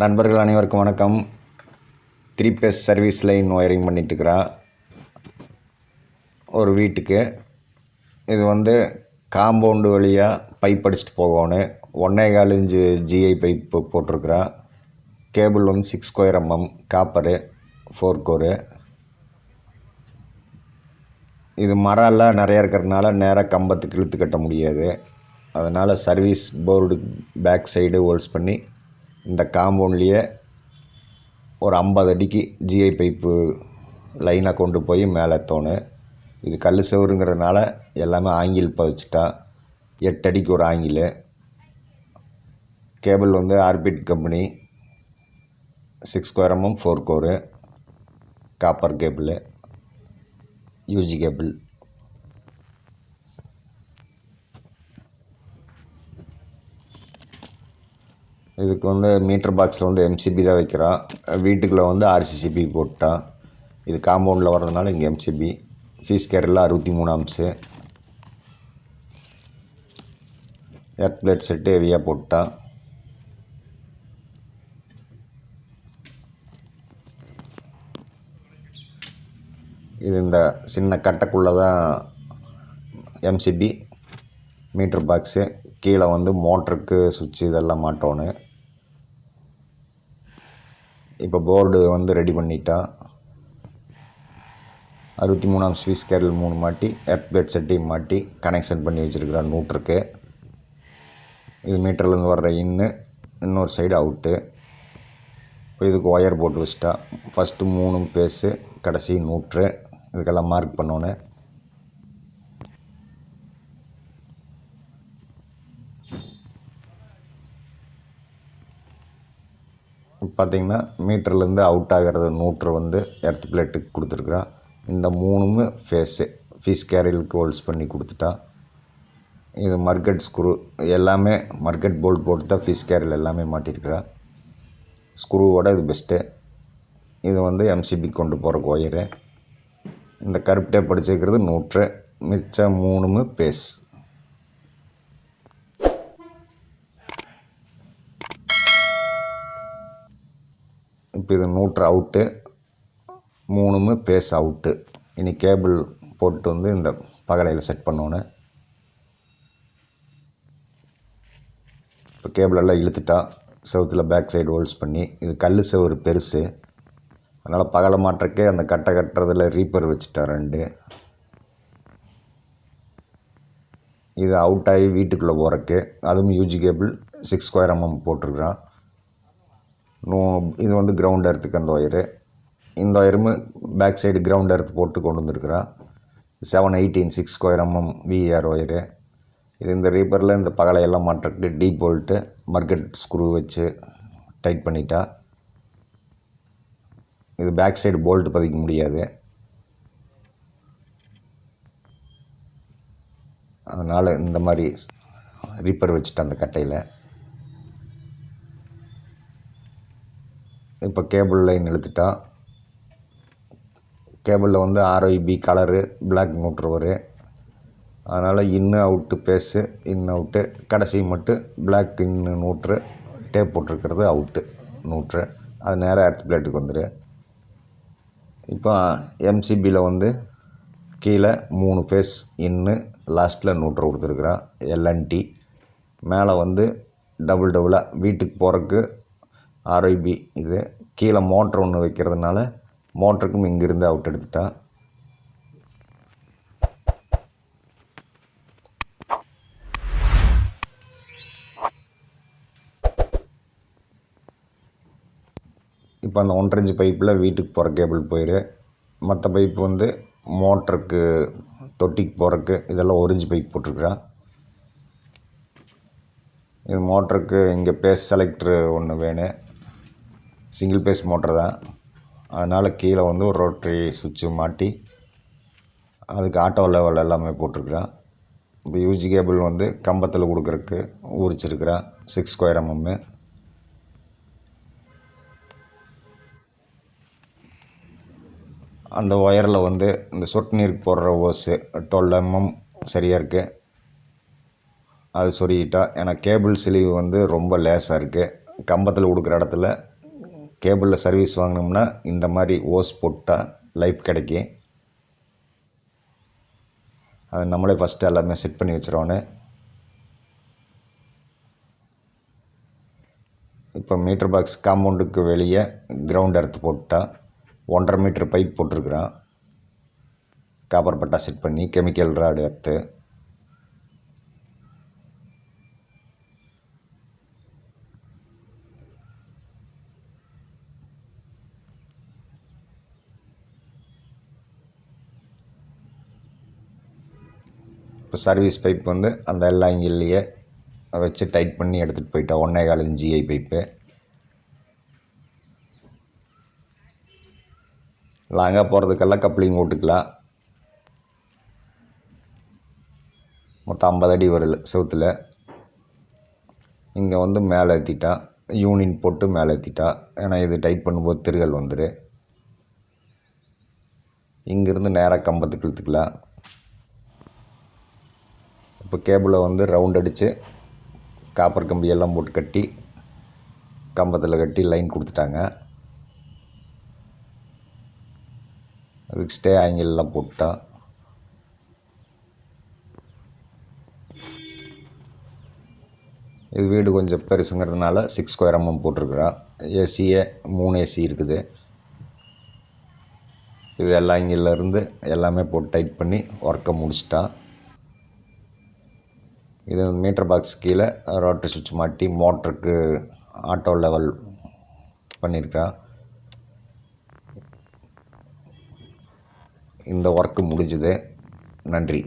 நண்பர்கள் அனைவருக்கும் வணக்கம். Three phase service line wiring பண்ணிட்டுருக்குறான் ஒரு வீட்டுக்கு. இது வந்து காம்பவுண்டு வழியாக பைப் அடிச்சுட்டு போகணும் ஒன்றே கால் இன்ச்சு ஜிஐ பைப்பு போட்டிருக்குறான் கேபிள் வந்து six square mm copper four core இது மரம்லாம் நிறையா இருக்கிறதுனால நேராக கம்பத்துக்கு இழுத்து கட்ட முடியாது. அதனால் service board back side holes பண்ணி இந்த காம்பவுண்ட்லேயே ஒரு ஐம்பது அடிக்கு ஜிஐ பைப்பு லைனாக கொண்டு போய் மேலே தோணும் இது கல் செவருங்கிறதுனால எல்லாமே ஆங்கில் பதிச்சிட்டா. எட்டு அடிக்கு ஒரு ஆங்கில் கேபிள் வந்து Orbit company six square mm four core copper cable UG cable இதுக்கு வந்து மீட்டர் பாக்ஸில் வந்து எம்சிபி தான் வைக்கிறான் வீட்டுக்குள்ளே வந்து ஆர்சிசிபி போட்டான் இது காம்பவுண்டில் வர்றதுனால இங்கே எம்சிபி ஃபீஸ் கேரில் அறுபத்தி மூணு அம்சு எர்த் பிளேட் செட்டு ஹெவியாக போட்டான் இது இந்த சின்ன கட்டைக்குள்ளே தான் எம்சிபி மீட்ரு பாக்ஸு கீழே வந்து மோட்டருக்கு சுவிட்சு இதெல்லாம் மாட்டோன்னு இப்போ போர்டு வந்து ரெடி பண்ணிட்டா. அறுபத்தி மூணாம் ஸ்விஸ் கேரல் மூணு மாட்டி எர்த் செட்டையும் மாட்டி கனெக்ஷன் பண்ணி வச்சுருக்குறான் நூற்றுக்கு. இது மீட்டர்லேருந்து வர்ற இன்னு இன்னொரு சைடு அவுட்டு இப்போ இதுக்கு ஒயர் போட்டு வச்சிட்டா. ஃபஸ்ட்டு மூணு பேஸு கடைசி நூற்று. இதுக்கெல்லாம் மார்க் பண்ணோன்னே பார்த்திங்கன்னா மீட்டர்லேருந்து அவுட் ஆகிறது நூற்று வந்து எர்த் பிளேட்டுக்கு கொடுத்துருக்குறான் இந்த மூணுமே ஃபேஸு ஃபீஸ் கேரியலுக்கு ஹோல்ஸ் பண்ணி கொடுத்துட்டா. இது மார்க்கெட் ஸ்க்ரூ எல்லாமே மார்க்கெட் போல்ட் போட்டு தான் ஃபீஸ் கேரியல் எல்லாமே மாட்டியிருக்கிறா ஸ்க்ரூவோட இது பெஸ்ட்டு இது வந்து எம்சிபி கொண்டு போகிற ஒயரு. இந்த கருப்டே படிச்சிருக்கிறது நூற்று. மிச்சம் மூணுமே பேஸ் இப்போ இது நூற்று அவுட்டு. மூணுமே பேஸ் அவுட்டு. இனி கேபிள் போட்டு வந்து இந்த பகலையில் செட் பண்ணணும் இப்போ கேபிள் எல்லாம் இழுத்துட்டா செவத்தில் பேக் சைடு ஹோல்ஸ் பண்ணி இது கல் செவரு பெருசு. அதனால் பகலை மாற்றக்கே அந்த கட்டை கட்டுறதுல ரீப்பர் வச்சுட்டா ரெண்டு. இது அவுட் ஆகி வீட்டுக்குள்ளே போகிறக்கு அதுவும் UG cable six square mm போட்டிருக்கிறான். நோ இது வந்து கிரவுண்ட் எர்த்துக்கு அந்த ஒயரு இந்த ஒயருமே பேக் சைடு கிரவுண்ட் எர்த் போட்டு கொண்டு வந்துருக்குறான் seven eighteen six square mm VR wire இது இந்த ரீப்பரில் இந்த பகலையெல்லாம் மாட்டுறதுக்கு டீப் போல்ட்டு மர்க்கெட் ஸ்க்ரூ வச்சு டைட் பண்ணிட்டா. இது பேக் சைடு போல்ட் பதிக்க முடியாது. அதனால் இந்த மாதிரி ரீப்பர் வச்சுட்டேன் அந்த கட்டையில். இப்போ கேபிள் லைன் இழுத்துட்டா கேபிளில் வந்து ஆர்ஐபி கலரு பிளாக் மோட்ரு வரும் அதனால் இன்னு அவுட்டு பேஸு இன் அவுட்டு கடைசி மட்டும் பிளாக் இன்னு நூற்று டேப் போட்டிருக்கிறது அவுட்டு நூற்று அது நேராக எர்த் பிளேட்டுக்கு வந்துடு இப்போ எம்சிபியில் வந்து கீழே மூணு ஃபேஸ் இன்னு லாஸ்ட்டில் நூற்று கொடுத்துருக்குறான் எல்என்டி மேலே வந்து டபுள் டபுளாக வீட்டுக்கு போகிறக்கு ஆர்ஐபி இது. கீழே மோட்ரு ஒன்று வைக்கிறதுனால மோட்டருக்கும் இங்கேருந்து அவுட் எடுத்துட்டான் இப்போ அந்த ஒன்றரை இன்ச்சு பைப்பில் வீட்டுக்கு போகிற கேபிள் போயிரு. மற்ற பைப் வந்து மோட்டருக்கு தொட்டிக்கு போகிறக்கு இதெல்லாம் ஒரு பைப் போட்டிருக்குறான் இது மோட்டருக்கு இங்கே பேஸ் செலக்டரு ஒன்று வேணும். சிங்கிள் பேஸ் மோட்ரு தான். அதனால் கீழே வந்து ஒரு ரோட்ரி சுவிட்சு மாட்டி அதுக்கு ஆட்டோ லெவல் எல்லாமே போட்டிருக்குறான். இப்போ யூஜி கேபிள் வந்து கம்பத்தில் கொடுக்குறக்கு உரிச்சிருக்கிறான் சிக்ஸ் ஸ்கொயர் எம்எம்மு அந்த ஒயரில் வந்து இந்த சொட்டு நீர் போடுற ஓஸு டுவெல் எம்எம் சரியாக இருக்குது அது சொருகிட்டா ஏன்னா கேபிள் சிலிவு வந்து ரொம்ப லேசாக இருக்குது கம்பத்தில் கொடுக்குற இடத்துல கேபிளில் சர்வீஸ் வாங்கினோம்னா இந்த மாதிரி ஓஸ் போட்டால் லைஃப் கிடைக்கும். அது நம்மளே ஃபஸ்ட்டு எல்லாமே செட் பண்ணி வச்சுருவோன்னு இப்போ மீட்டர் பாக்ஸ் காம்பவுண்டுக்கு வெளியே கிரவுண்ட் எடுத்து போட்டால் ஒன்றரை மீட்ரு பைப் போட்டிருக்குறான். காப்பர் பட்டா செட் பண்ணி கெமிக்கல் ராடு எர்த்து இப்போ சர்வீஸ் பைப் வந்து அந்த எல்லா இங்கிலேயே வச்சு டைட் பண்ணி எடுத்துகிட்டு போயிட்டோம் ஒன்றே கால் ஜிஐ பைப்பு லாங்காக போகிறதுக்கெல்லாம் கப்ளிங் ஓட்டுக்கலாம் மொத்தம் ஐம்பது அடி வரல செவுத்தில். இங்கே வந்து மேலே ஏற்றிட்டா யூனியன் போட்டு மேலே ஏற்றிட்டா ஏன்னா இது டைட் பண்ணும்போது திருகல் வந்துடு இங்கேருந்து நேராக கம்பத்துக்கு இழுத்துக்கலாம். இப்போ கேபிளை வந்து ரவுண்ட் அடித்து காப்பர் கம்பியெல்லாம் போட்டு கட்டி கம்பத்தில் கட்டி லைன் கொடுத்துட்டாங்க. அதுக்கு ஸ்டே ஆங்கிள்லாம் போட்டான் இது வீடு கொஞ்சம் பெருசுங்கிறதுனால சிக்ஸ் ஸ்கொயர் எம்எம் போட்டிருக்குறோம் ஏசியே மூணு ஏசி இருக்குது. இது எல்லா இருந்து எல்லாமே போட்டு டைட் பண்ணி ஒர்க்கை முடிச்சிட்டான். இது மீட்டர் பாக்ஸ் கீழே ரோட்டரி சுவிட்ச் மாட்டி மோட்டருக்கு ஆட்டோ லெவல் பண்ணியிருக்கான் இந்த ஒர்க்கு முடிஞ்சுது. நன்றி.